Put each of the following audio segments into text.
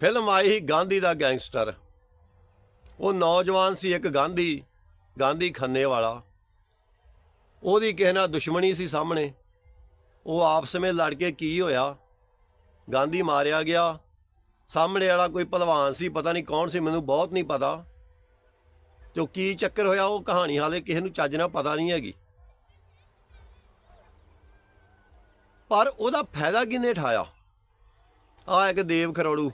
Film ਆਈ ਸੀ ਗਾਂਧੀ ਦਾ ਗੈਂਗਸਟਰ। ਉਹ ਨੌਜਵਾਨ ਸੀ ਇੱਕ ਗਾਂਧੀ ਗਾਂਧੀ ਖੰਨੇ ਵਾਲਾ। ਉਹਦੀ ਕਿਸੇ ਨਾਲ ਦੁਸ਼ਮਣੀ ਸੀ ਸਾਹਮਣੇ। ਉਹ ਆਪਸ ਵਿੱਚ ਲੜ ਕੇ ਕੀ ਹੋਇਆ? ਗਾਂਧੀ ਮਾਰਿਆ ਗਿਆ। ਸਾਹਮਣੇ ਵਾਲਾ ਕੋਈ ਪਹਿਲਵਾਨ ਸੀ, ਪਤਾ ਨਹੀਂ ਕੌਣ ਸੀ, ਮੈਨੂੰ ਬਹੁਤ ਨਹੀਂ ਪਤਾ। ਤੇ ਉਹ ਕੀ ਚੱਕਰ ਹੋਇਆ? ਉਹ ਕਹਾਣੀ ਹਾਲੇ ਕਿਸੇ ਨੂੰ ਚੱਜ ਨਾਲ ਪਤਾ ਨਹੀਂ ਹੈਗੀ। ਪਰ ਉਹਦਾ ਫਾਇਦਾ ਕਿਹਨੇ ਠਾਇਆ ਆ ਇੱਕ ਦੇਵ ਖਰੋੜੂ।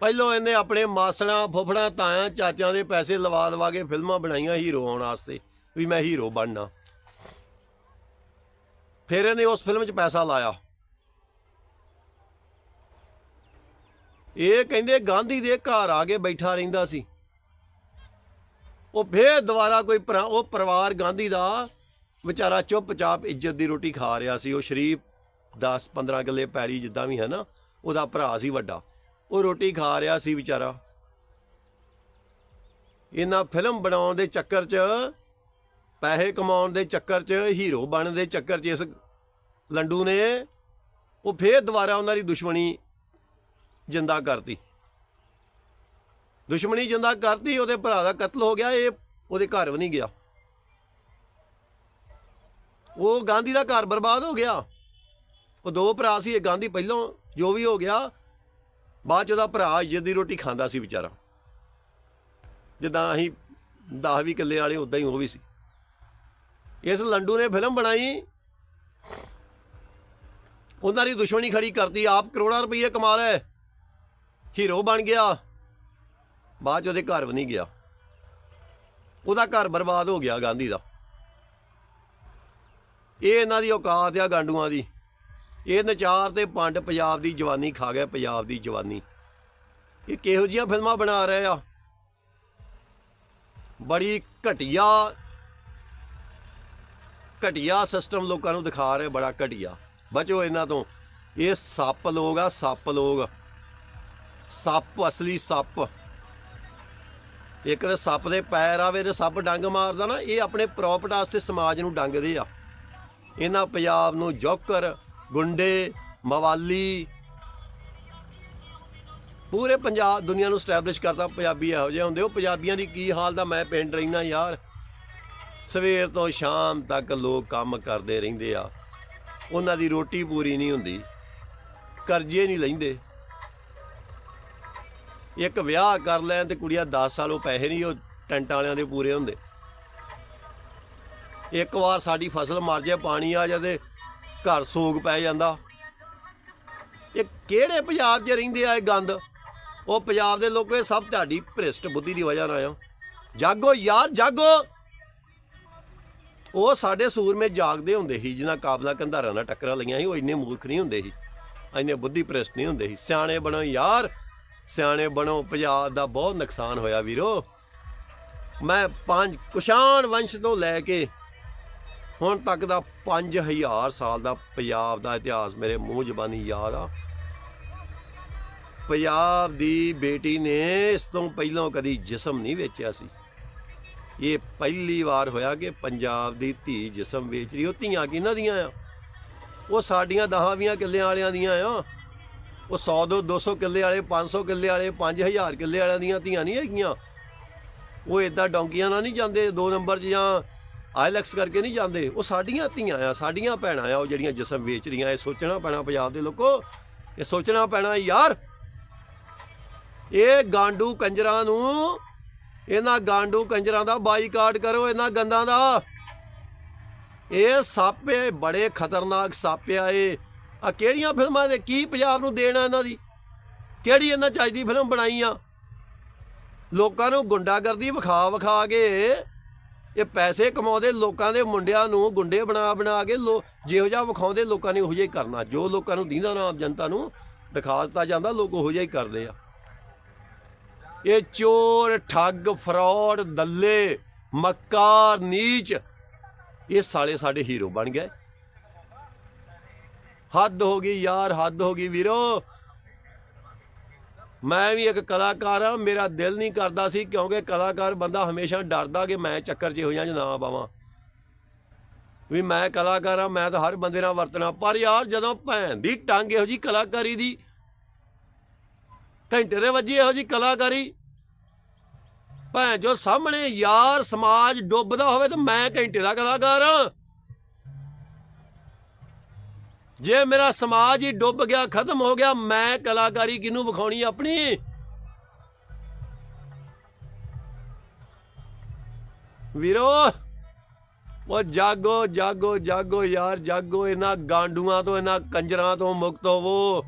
ਪਹਿਲੋਂ ਇਹਨੇ ਆਪਣੇ ਮਾਸਣਾ ਫੁੱਫੜਾ, ਤਾਇਆ, ਚਾਚਿਆਂ ਦੇ ਪੈਸੇ ਲਵਾ ਲਵਾ ਕੇ ਫਿਲਮਾਂ ਬਣਾਈਆਂ ਹੀਰੋ ਆਉਣ ਵਾਸਤੇ, ਵੀ ਮੈਂ ਹੀਰੋ ਬਣਨਾ। ਫਿਰ ਇਹਨੇ ਉਸ ਫਿਲਮ 'ਚ ਪੈਸਾ ਲਾਇਆ। ਇਹ ਕਹਿੰਦੇ ਗਾਂਧੀ ਦੇ ਘਰ ਆ ਕੇ ਬੈਠਾ ਰਹਿੰਦਾ ਸੀ। ਉਹ ਫੇਰ ਦੁਬਾਰਾ ਕੋਈ ਭਰਾ, ਉਹ ਪਰਿਵਾਰ ਗਾਂਧੀ ਦਾ ਵਿਚਾਰਾ ਚੁੱਪਚਾਪ ਇੱਜ਼ਤ ਦੀ ਰੋਟੀ ਖਾ ਰਿਹਾ ਸੀ। ਉਹ ਸ਼ਰੀਫ 10 15 ਕਿੱਲੇ ਪੈੜੀ ਜਿੱਦਾਂ ਵੀ ਹੈ ਨਾ, ਉਹਦਾ ਭਰਾ ਸੀ ਵੱਡਾ। ਉਹ ਰੋਟੀ ਖਾ ਰਿਹਾ ਸੀ ਵਿਚਾਰਾ। ਇਹਨਾਂ ਫਿਲਮ ਬਣਾਉਣ ਦੇ ਚੱਕਰ 'ਚ, ਪੈਸੇ ਕਮਾਉਣ ਦੇ ਚੱਕਰ 'ਚ, ਹੀਰੋ ਬਣਨ ਦੇ ਚੱਕਰ 'ਚ ਇਸ ਲੰਡੂ ਨੇ ਉਹ ਫੇਰ ਦੁਬਾਰਾ ਉਹਨਾਂ ਦੀ ਦੁਸ਼ਮਣੀ ਜਿੰਦਾ ਕਰਤੀ। ਦੁਸ਼ਮਣੀ ਜਿੰਦਾ ਕਰਤੀ, ਉਹਦੇ ਭਰਾ ਦਾ ਕਤਲ ਹੋ ਗਿਆ, ਇਹ ਉਹਦੇ ਘਰ ਵੀ ਨਹੀਂ ਗਿਆ। ਉਹ ਗਾਂਧੀ ਦਾ ਘਰ ਬਰਬਾਦ ਹੋ ਗਿਆ। ਉਹ ਦੋ ਭਰਾ ਸੀ, ਇਹ ਗਾਂਧੀ ਪਹਿਲਾਂ ਜੋ ਵੀ ਹੋ ਗਿਆ ਬਾਅਦ ਚ ਉਹਦਾ ਭਰਾ ਇੱਜ਼ਤ ਦੀ ਰੋਟੀ ਖਾਂਦਾ ਸੀ ਵਿਚਾਰਾ। ਜਿੱਦਾਂ ਅਸੀਂ 10 ਵੀ ਕਿੱਲੇ ਵਾਲੇ ਉਦਾਂ ਹੀ ਉਹ ਵੀ ਸੀ। ਇਸ ਲੰਡੂ ਨੇ ਫਿਲਮ ਬਣਾਈ। ਉਹਨਾਂ ਦੀ ਦੁਸ਼ਮਣੀ ਖੜੀ ਕਰਤੀ, ਆਪ ਕਰੋੜਾਂ ਰੁਪਏ ਕਮਾ ਰਿਹਾ ਹੀਰੋ ਬਣ ਗਿਆ। ਬਾਅਦ ਚ ਉਹਦੇ ਘਰ ਵੀ ਨਹੀਂ ਗਿਆ। ਉਹਦਾ ਘਰ ਬਰਬਾਦ ਹੋ ਗਿਆ ਗਾਂਧੀ ਦਾ। ਇਹ ਇਹਨਾਂ ਦੀ ਔਕਾਤ ਆ ਗਾਂਡੂਆਂ ਦੀ। ਇਹ ਨਚਾਰ ਤੇ ਪੰਡ ਪੰਜਾਬ ਦੀ ਜਵਾਨੀ ਖਾ ਗਿਆ, ਪੰਜਾਬ ਦੀ ਜਵਾਨੀ। ਇਹ ਕਿਹੋ ਜੀਆਂ ਫਿਲਮਾਂ ਬਣਾ ਰਹੇ ਆ? ਬੜੀ ਘਟੀਆ ਘਟੀਆ ਸਿਸਟਮ ਲੋਕਾਂ ਨੂੰ ਦਿਖਾ ਰਹੇ, ਬੜਾ ਘਟੀਆ। ਬਚੋ ਇਹਨਾਂ ਤੋਂ। ਇਹ ਸੱਪ ਲੋਕ ਆ, ਸੱਪ ਲੋਕ। ਸੱਪ, ਅਸਲੀ ਸੱਪ। ਇੱਕ ਤਾਂ ਸੱਪ ਦੇ ਪੈਰ ਆਵੇ ਤੇ ਸੱਪ ਡੰਗ ਮਾਰਦਾ ਨਾ, ਇਹ ਆਪਣੇ ਪ੍ਰੋਪਰਟ ਵਾਸਤੇ ਸਮਾਜ ਨੂੰ ਡੰਗਦੇ ਆ। ਇਹਨਾਂ ਪੰਜਾਬ ਨੂੰ ਜੋਕਰ ਗੁੰਡੇ, ਮਵਾਲੀ, ਪੂਰੇ ਪੰਜਾਬ, ਦੁਨੀਆ ਨੂੰ ਸਟੈਬਲਿਸ਼ ਕਰਤਾ, ਪੰਜਾਬੀ ਇਹੋ ਜਿਹੇ ਹੁੰਦੇ। ਉਹ ਪੰਜਾਬੀਆਂ ਦੀ ਕੀ ਹਾਲ ਦਾ ਮੈਂ ਪਿੰਡ ਰਹਿਣਾ ਯਾਰ। ਸਵੇਰ ਤੋਂ ਸ਼ਾਮ ਤੱਕ ਲੋਕ ਕੰਮ ਕਰਦੇ ਰਹਿੰਦੇ ਆ। ਉਹਨਾਂ ਦੀ ਰੋਟੀ ਪੂਰੀ ਨਹੀਂ ਹੁੰਦੀ। ਕਰਜ਼ੇ ਨਹੀਂ ਲੈਂਦੇ। ਇੱਕ ਵਿਆਹ ਕਰ ਲੈਣ ਤੇ ਕੁੜੀਆਂ 10 ਸਾਲ ਉਹ ਪੈਸੇ ਨਹੀਂ, ਉਹ ਟੈਂਟ ਵਾਲਿਆਂ ਦੇ ਪੂਰੇ ਹੁੰਦੇ। ਇੱਕ ਵਾਰ ਸਾਡੀ ਫਸਲ ਮਰ ਜਾਏ, ਪਾਣੀ ਆ ਜਾਵੇ ਘਰ ਸੋਗ ਪੈ ਜਾਂਦਾ। ਇਹ ਕਿਹੜੇ ਪੰਜਾਬ 'ਚ ਰਹਿੰਦੇ ਆ ਇਹ ਗੰਦ? ਉਹ ਪੰਜਾਬ ਦੇ ਲੋਕੋ ਇਹ ਸਭ ਤੁਹਾਡੀ ਭ੍ਰਿਸ਼ਟ ਬੁੱਧੀ ਦੀ ਵਜ੍ਹਾ ਨਾਲ ਆ। ਜਾਗੋ ਯਾਰ, ਜਾਗੋ। ਉਹ ਸਾਡੇ ਸੂਰਮੇ ਜਾਗਦੇ ਹੁੰਦੇ ਸੀ, ਜਿਨ੍ਹਾਂ ਕਾਬਲਾ ਕੰਧਾਰਾਂ ਨਾਲ ਟੱਕਰਾਂ ਲਈਆਂ ਸੀ, ਉਹ ਇੰਨੇ ਮੂਰਖ ਨਹੀਂ ਹੁੰਦੇ ਸੀ। ਇੰਨੇ ਬੁੱਧੀ ਭ੍ਰਿਸ਼ਟ ਨਹੀਂ ਹੁੰਦੇ ਸੀ। ਸਿਆਣੇ ਬਣੋ ਯਾਰ, ਸਿਆਣੇ ਬਣੋ, ਪੰਜਾਬ ਦਾ ਬਹੁਤ ਨੁਕਸਾਨ ਹੋਇਆ ਵੀਰੋ। ਮੈਂ ਪੰਜ ਕੁਸ਼ਾਣ ਵੰਸ਼ ਤੋਂ ਲੈ ਕੇ ਹੁਣ ਤੱਕ ਦਾ 5000 ਸਾਲ ਦਾ ਪੰਜਾਬ ਦਾ ਇਤਿਹਾਸ ਮੇਰੇ ਮੂੰਹ ਜ਼ਬਾਨੀ ਯਾਦ ਆ। ਪੰਜਾਬ ਦੀ ਬੇਟੀ ਨੇ ਇਸ ਤੋਂ ਪਹਿਲਾਂ ਕਦੀ ਜਿਸਮ ਨਹੀਂ ਵੇਚਿਆ ਸੀ। ਇਹ ਪਹਿਲੀ ਵਾਰ ਹੋਇਆ ਕਿ ਪੰਜਾਬ ਦੀ ਧੀ ਜਿਸਮ ਵੇਚ ਰਹੀ, ਉਹ ਧੀਆਂ ਕਿਹਨਾਂ ਦੀਆਂ ਆ? ਉਹ ਸਾਡੀਆਂ ਦਹਾਂ ਵੀਆਂ ਕਿੱਲਿਆਂ ਵਾਲਿਆਂ ਦੀਆਂ ਆ। ਉਹ 100 ਦੋ 200 ਕਿੱਲੇ ਵਾਲੇ 500 ਕਿੱਲੇ ਵਾਲੇ 5000 ਕਿੱਲੇ ਵਾਲਿਆਂ ਦੀਆਂ ਧੀਆਂ ਨਹੀਂ ਹੈਗੀਆਂ। ਉਹ ਇਦਾਂ ਡੌਂਕੀਆਂ ਨਾਲ ਨਹੀਂ ਜਾਂਦੇ, ਦੋ ਨੰਬਰ 'ਚ ਜਾਂ ਆਈਲੈਕਸ ਕਰਕੇ ਨਹੀਂ ਜਾਂਦੇ। ਉਹ ਸਾਡੀਆਂ ਧੀਆਂ ਆ, ਸਾਡੀਆਂ ਭੈਣਾਂ ਆ, ਉਹ ਜਿਹੜੀਆਂ ਜਿਸਮ ਵੇਚ ਰਹੀਆਂ, ਇਹ ਸੋਚਣਾ ਪੈਣਾ ਪੰਜਾਬ ਦੇ ਲੋਕੋ। ਇਹ ਸੋਚਣਾ ਪੈਣਾ ਯਾਰ, ਇਹ ਗਾਂਡੂ ਕੰਜਰਾਂ ਨੂੰ, ਇਹਨਾਂ ਗਾਂਡੂ ਕੰਜਰਾਂ ਦਾ ਬਾਈਕਾਟ ਕਰੋ, ਇਹਨਾਂ ਗੰਦਾਂ ਦਾ। ਇਹ ਸਾਪੇ, ਬੜੇ ਖਤਰਨਾਕ ਸਾਪਿਆ ਇਹ। ਆ ਕਿਹੜੀਆਂ ਫਿਲਮਾਂ ਦੇ ਕੀ ਪੰਜਾਬ ਨੂੰ ਦੇਣਾ ਇਹਨਾਂ ਦੀ? ਕਿਹੜੀ ਇਹਨਾਂ ਚੱਜ ਦੀ ਫਿਲਮ ਬਣਾਈ ਆ? ਲੋਕਾਂ ਨੂੰ ਗੁੰਡਾਗਰਦੀ ਵਿਖਾ ਵਿਖਾ ਕੇ ਇਹ ਪੈਸੇ ਕਮਾਉਂਦੇ ਲੋਕਾਂ ਦੇ ਮੁੰਡਿਆਂ ਨੂੰ ਗੁੰਡੇ ਬਣਾ ਬਣਾ ਕੇ ਲੋ ਜਿਹੋ ਜਿਹਾ ਵਿਖਾਉਂਦੇ ਲੋਕਾਂ ਨੇ ਉਹੋ ਜਿਹਾ ਹੀ ਕਰਨਾ। ਜੋ ਲੋਕਾਂ ਨੂੰ ਦੀਂਦਾ ਨਾ ਆਮ ਜਨਤਾ ਨੂੰ ਦਿਖਾ ਦਿੱਤਾ ਜਾਂਦਾ, ਲੋਕ ਉਹੋ ਜਿਹਾ ਹੀ ਕਰਦੇ ਆ। ਇਹ ਚੋਰ, ਠੱਗ, ਫਰਾਡ, ਦੱਲੇ, ਮੱਕਾਰ, ਨੀਚ, ਇਹ ਸਾਲੇ ਸਾਡੇ ਹੀਰੋ ਬਣ ਗਏ। ਹੱਦ ਹੋ ਗਈ ਯਾਰ, ਹੱਦ ਹੋ ਗਈ ਵੀਰੋ। ਮੈਂ ਵੀ ਇੱਕ ਕਲਾਕਾਰ ਆ ਮੇਰਾ ਦਿਲ ਨਹੀਂ ਕਰਦਾ ਸੀ ਕਿਉਂਕਿ ਕਲਾਕਾਰ ਬੰਦਾ ਹਮੇਸ਼ਾ ਡਰਦਾ ਕਿ ਮੈਂ ਚੱਕਰ 'ਚ ਹੋ ਜਾਂ ਨਾ ਪਾਵਾਂ ਵੀ ਮੈਂ ਕਲਾਕਾਰ ਆ ਮੈਂ ਤਾਂ ਹਰ ਬੰਦੇ ਨਾਲ ਵਰਤਣਾ, ਪਰ ਯਾਰ ਜਦੋਂ ਭੈਣ ਦੀ ਟੰਗ ਇਹੋ ਜੀ ਕਲਾਕਾਰੀ ਦੀ, ਘੰਟੇ ਦੇ ਵੱਜੀ ਇਹੋ ਜੀ ਕਲਾਕਾਰੀ, ਭੈਣ ਜੋ ਸਾਹਮਣੇ ਯਾਰ ਸਮਾਜ ਡੁੱਬਦਾ ਹੋਵੇ ਤਾਂ ਮੈਂ ਘੰਟੇ ਦਾ ਕਲਾਕਾਰ ਹਾਂ। ਜੇ ਮੇਰਾ ਸਮਾਜ ਹੀ ਡੁੱਬ ਗਿਆ, ਖਤਮ ਹੋ ਗਿਆ, ਮੈਂ ਕਲਾਕਾਰੀ ਕਿਹਨੂੰ ਵਿਖਾਉਣੀ ਆਪਣੀ? ਵੀਰੋ, ਉਹ ਜਾਗੋ ਜਾਗੋ ਜਾਗੋ ਯਾਰ, ਜਾਗੋ ਇਹਨਾਂ ਗਾਂਡੂਆਂ ਤੋਂ, ਇਹਨਾਂ ਕੰਜਰਾਂ ਤੋਂ ਮੁਕਤ ਹੋਵੋ।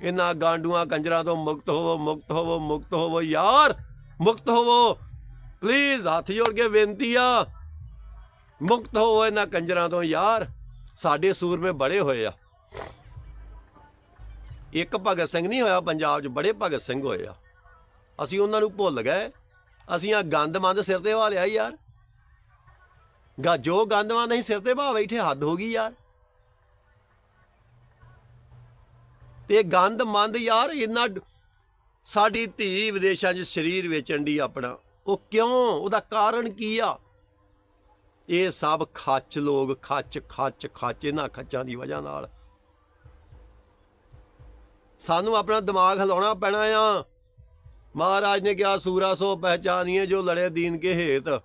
ਇਹਨਾਂ ਗਾਂਡੂਆਂ, ਕੰਜਰਾਂ ਤੋਂ ਮੁਕਤ ਹੋਵੋ ਮੁਕਤ ਹੋਵੋ ਮੁਕਤ ਹੋਵੋ ਯਾਰ, ਮੁਕਤ ਹੋਵੋ। ਪਲੀਜ਼, ਹੱਥ ਜੋੜ ਕੇ ਬੇਨਤੀ ਆ, ਮੁਕਤ ਹੋਵੋ ਇਹਨਾਂ ਕੰਜਰਾਂ ਤੋਂ ਯਾਰ। ਸਾਡੇ ਸੂਰਮੇ ਬੜੇ ਹੋਏ ਆ। ਇੱਕ ਭਗਤ ਸਿੰਘ ਨਹੀਂ ਹੋਇਆ, ਪੰਜਾਬ 'ਚ ਬੜੇ ਭਗਤ ਸਿੰਘ ਹੋਏ ਆ। ਅਸੀਂ ਉਹਨਾਂ ਨੂੰ ਭੁੱਲ ਗਏ। ਅਸੀਂ ਆ ਗੰਦਮੰਦ ਸਿਰ ਤੇ ਵਾ ਲਿਆ ਯਾਰ। ਗਾ ਜੋ ਗੰਦਮੰਦ ਅਸੀਂ ਸਿਰ ਤੇ ਭਾ ਬੈਠੇ ਹੱਦ ਹੋ ਗਈ ਯਾਰ। ਤੇ ਗੰਦਮੰਦ ਯਾਰ, ਇੰਨਾ ਸਾਡੀ ਧੀ ਵਿਦੇਸ਼ਾਂ 'ਚ ਸਰੀਰ ਵੇਚਣ ਦੀ ਆਪਣਾ। ਉਹ ਕਿਉਂ? ਉਹਦਾ ਕਾਰਨ ਕੀ ਆ? ਇਹ ਸਭ ਖੱਚ ਲੋਕ, ਖੱਚ ਖੱਚ ਖੱਚ, ਇਹਨਾਂ ਖੱਚਾਂ ਦੀ ਵਜ੍ਹਾ ਨਾਲ। ਸਾਨੂੰ ਆਪਣਾ ਦਿਮਾਗ ਹਿਲਾਉਣਾ ਪੈਣਾ ਆ। ਮਹਾਰਾਜ ਨੇ ਕਿਹਾ, ਸੂਰਾ ਸੋ ਪਹਿਚਾਨੀਏ ਜੋ ਲੜੇ ਦੀਨ ਕੇ ਹੇਤ।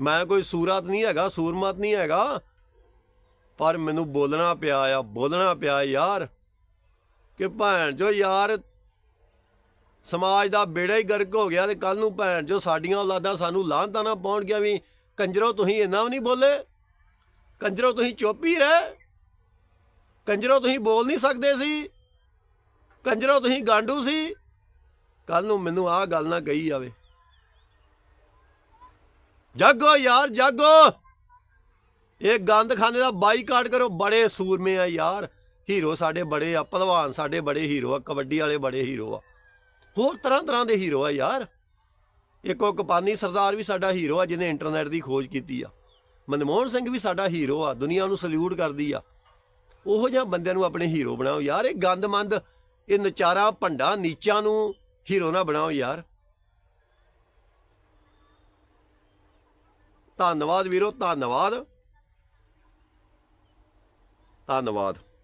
ਮੈਂ ਕੋਈ ਸੂਰਤ ਨਹੀਂ ਹੈਗਾ, ਸੂਰਮਤ ਨਹੀਂ ਹੈਗਾ। ਪਰ ਮੈਨੂੰ ਬੋਲਣਾ ਪਿਆ ਆ, ਬੋਲਣਾ ਪਿਆ ਯਾਰ, ਕਿ ਭੈਣ ਜੋ ਯਾਰ, ਸਮਾਜ ਦਾ ਬੇੜਾ ਹੀ ਗਰਕ ਹੋ ਗਿਆ ਤੇ ਕੱਲ ਨੂੰ ਭੈਣ ਜੋ ਸਾਡੀਆਂ ਔਲਾਦਾਂ ਸਾਨੂੰ ਲਾਹਨਤਾਂ ਨਾ ਪਾਉਣ ਗਿਆ ਵੀ। ਕੰਜਰੋ ਤੁਸੀਂ ਇੰਨਾ ਵੀ ਨਹੀਂ ਬੋਲੇ? ਕੰਜਰੋ ਤੁਸੀਂ ਚੁੱਪ ਹੀ ਰਹੇ? ਕੰਜਰੋ ਤੁਸੀਂ ਬੋਲ ਨਹੀਂ ਸਕਦੇ ਸੀ? ਕੰਜਰੋ ਤੁਸੀਂ ਗਾਂਡੂ ਸੀ? ਕੱਲ ਨੂੰ ਮੈਨੂੰ ਆਹ ਗੱਲ ਨਾ ਕਹੀ ਜਾਵੇ। ਜਾਗੋ ਯਾਰ, ਜਾਗੋ! ਇਹ ਗੰਦ ਖਾਨੇ ਦਾ ਬਾਈਕਾਟ ਕਰੋ, ਬੜੇ ਸੂਰਮੇ ਆ ਯਾਰ। ਹੀਰੋ ਸਾਡੇ ਬੜੇ ਆ ਪਹਿਲਵਾਨ ਸਾਡੇ ਬੜੇ ਹੀਰੋ ਆ, ਕਬੱਡੀ ਵਾਲੇ ਬੜੇ ਹੀਰੋ ਆ। ਹੋਰ ਤਰ੍ਹਾਂ ਤਰ੍ਹਾਂ ਦੇ ਹੀਰੋ ਆ ਯਾਰ। ਇੱਕ ਉਹ ਕਪਾਨੀ ਸਰਦਾਰ ਵੀ ਸਾਡਾ ਹੀਰੋ ਆ, ਜਿਹਨੇ ਇੰਟਰਨੈਟ ਦੀ ਖੋਜ ਕੀਤੀ ਆ। ਮਨਮੋਹਨ ਸਿੰਘ ਵੀ ਸਾਡਾ ਹੀਰੋ ਆ, ਦੁਨੀਆ ਨੂੰ ਸਲੂਟ ਕਰਦੀ ਆ। ਉਹੋ ਜਿਹਾ ਬੰਦਿਆਂ ਨੂੰ ਆਪਣੇ ਹੀਰੋ ਬਣਾਓ ਯਾਰ, ਇਹ ਗੰਦਮੰਦ, ਇਹ ਨਚਾਰਾ ਭੰਡਾ, ਨੀਚਾਂ ਨੂੰ ਹੀਰੋ ਨਾ ਬਣਾਓ ਯਾਰ। ਧੰਨਵਾਦ ਵੀਰੋ, ਧੰਨਵਾਦ। ਧੰਨਵਾਦ।